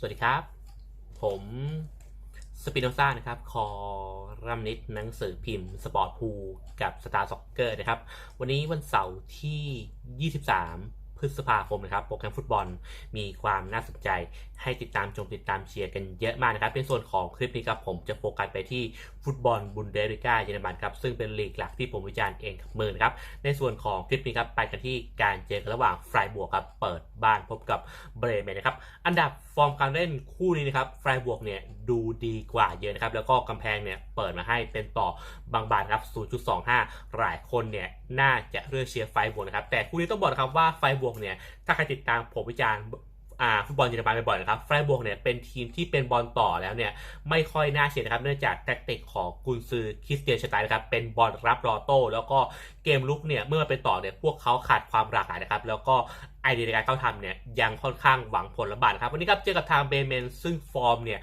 สวัสดีครับ ผมสปิโนซ่านะครับ คอรัมนิดหนังสือพิมพ์สปอร์ตพูกับสตาร์ซ็อกเกอร์นะครับ วันนี้วันเสาร์ที่ 23 พฤษภาคมนะครับโปรแกรมฟุตบอลมีความน่าสนใจให้ติดตามชมติดตามเชียร์กันเยอะมากนะครับในส่วนของคลิปนี้ครับผมจะโฟกัสไปที่ฟุตบอลบุนเดสลิก้าเยอรมันครับซึ่งเป็นลีกหลักที่ผมวิจารณ์เองกับมือนะครับในส่วนของคลิปนี้ครับไปกันที่การเจอกันระหว่างไฟบวกครับเปิดบ้านพบกับเบรเมนนะครับอันดับฟอร์มการเล่นคู่นี้นะครับไฟบวกเนี่ยดูดีกว่าเยอะนะครับแล้วก็กำแพงเนี่ยเปิดมาให้เป็นต่อบางบานครับ 0.25 หลายคนเนี่ยน่าจะเลือกเชียร์ไฟบวกนะครับแต่คู่นี้ต้องบอกนะครับว่าไฟบวกเนี่ยถ้าใครติดตามผมวิจารณ์ฟุตบอลเยอรมันบ่อยๆนะครับไฟบวกเนี่ยเป็นทีมที่เป็นบอลต่อแล้วเนี่ยไม่ค่อยน่าเชียร์นะครับ เนื่องจากแทคติกของกุนซือคริสเตียนชไตน์นะครับเป็นบอลรับรอโต้แล้วก็เกมลุกเนี่ยเมื่อเป็นต่อเนี่ยพวกเขาขาดความหลากหลายนะครับ แล้วก็ไอเดียในการเข้าทำเนี่ยยังค่อนข้างหวังผลลำบากครับวันนี้ครับเจอกับทางเบเมนซึ่งฟอร์มเนี่ย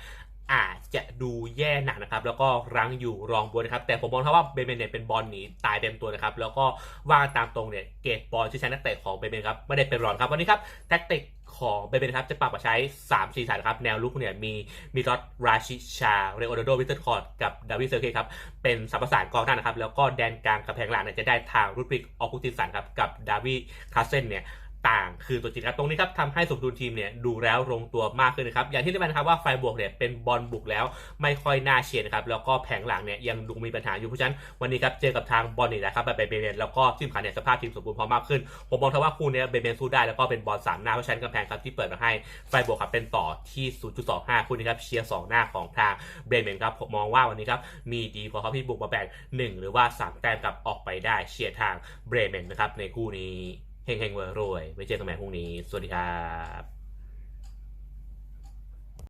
อาจจะดูแย่หนักนะครับ แล้วก็รั้งอยู่รองบนนะครับ แต่ผมมองว่าเบเมนเนี่ยเป็นบอลหนีตายเต็มตัวนะครับ แล้วก็ว่าตามตรงเนี่ยเกตบอลที่ใช้นักเตะของเบเมนครับไม่ได้เป็นรองครับวันนี้ครับแทคติกของเบเมนครับจะปรับมาใช้ 3 4สายนะครับ แนวลุกเนี่ยมีมีรอดราชิชา เรโอโดโดวิเตอร์คอร์ดกับดาวิดเซอร์เคครับ เป็นสัมประสานกองหน้านะครับ แล้วก็แดนกลางกับแผงหลังเนี่ยจะได้ทางรูปริกออกุติสันครับ กับดาวิดคาเซนเนี่ย ต่างคือตัวจริงครับตรงนี้ครับทำให้สมดุลทีมเนี่ยดูแล้วลงตัวมากขึ้นนะครับอย่างที่ได้ไปนะครับว่าไฟบวกเนี่ยเป็นบอลบุกแล้วไม่ค่อยน่าเชียร์นะครับแล้วก็แผงหลังเนี่ยยังดูมีปัญหาอยู่เพราะฉะนั้นวันนี้ครับเจอกับทางบอลนี่นะครับแบบเบเบนแล้วก็ทีมขันเนี่ยสภาพทีมสมบูรณ์พอมากขึ้น ผมมองว่าคู่นี้เบเบนสู้ได้แล้วก็เป็นบอลสามหน้าเพราะฉะนั้นกำแพงครับที่เปิดมาให้ไฟบวกครับเป็นต่อที่ 0.25 คู่นี้ครับเชียร์สองหน้าของทางเบเบนครับผมมองว่าวันนี้ครับมีดีพอเขาที่บุกมาแบ่งหนึ่งหรือว่าสามแต้มกลับออกไปได้เชียร์ทางเบเมนนะครับในคู่นี้ เฮงเฮงเวอร์รวยไว้เจอกันใหม่พรุ่งนี้ สวัสดีครับ